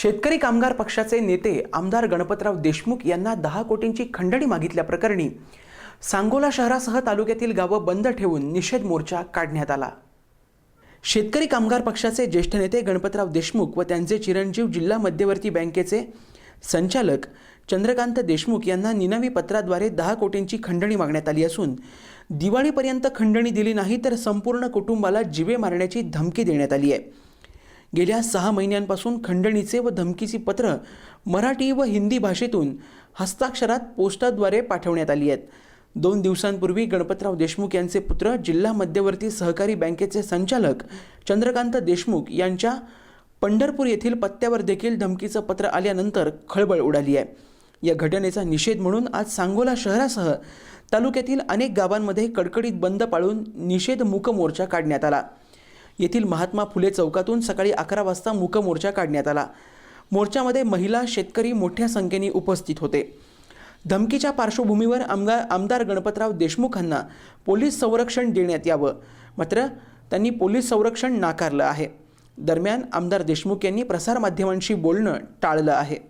शेतकरी कामगार पक्षाचे नेते आमदार गणपतराव देशमुख यांना दहा कोटींची खंडणी मागितल्याप्रकरणी सांगोला शहरासह तालुक्यातील गावं बंद ठेवून निषेध मोर्चा काढण्यात आला. शेतकरी कामगार पक्षाचे ज्येष्ठ नेते गणपतराव देशमुख व त्यांचे चिरंजीव जिल्हा मध्यवर्ती बँकेचे संचालक चंद्रकांत देशमुख यांना निनावी पत्राद्वारे दहा कोटींची खंडणी मागण्यात आली असून दिवाळीपर्यंत खंडणी दिली नाही तर संपूर्ण कुटुंबाला जिवे मारण्याची धमकी देण्यात आली आहे. गेल्या सहा महिन्यांपासून खंडणीचे व धमकीची पत्र मराठी व हिंदी भाषेतून हस्ताक्षरात पोस्टाद्वारे पाठवण्यात आली आहेत. दोन दिवसांपूर्वी गणपतराव देशमुख यांचे पुत्र जिल्हा मध्यवर्ती सहकारी बँकेचे संचालक चंद्रकांत देशमुख यांच्या पंढरपूर येथील पत्त्यावर देखील धमकीचं पत्र आल्यानंतर खळबळ उडाली आहे. या घटनेचा निषेध म्हणून आज सांगोला शहरासह तालुक्यातील अनेक गावांमध्ये कडकडीत बंद पाळून निषेध मूक मोर्चा काढण्यात आला. येथील महात्मा फुले चौकातून सकाळी अकरा वाजता मूक मोर्चा काढण्यात आला. मोर्चामध्ये महिला शेतकरी मोठ्या संख्येने उपस्थित होते. धमकीच्या पार्श्वभूमीवर आमदार आमदार गणपतराव देशमुखांना पोलीस संरक्षण देण्यात यावं. मात्र त्यांनी पोलीस संरक्षण नाकारलं आहे. दरम्यान आमदार देशमुख यांनी प्रसारमाध्यमांशी बोलणं टाळलं आहे.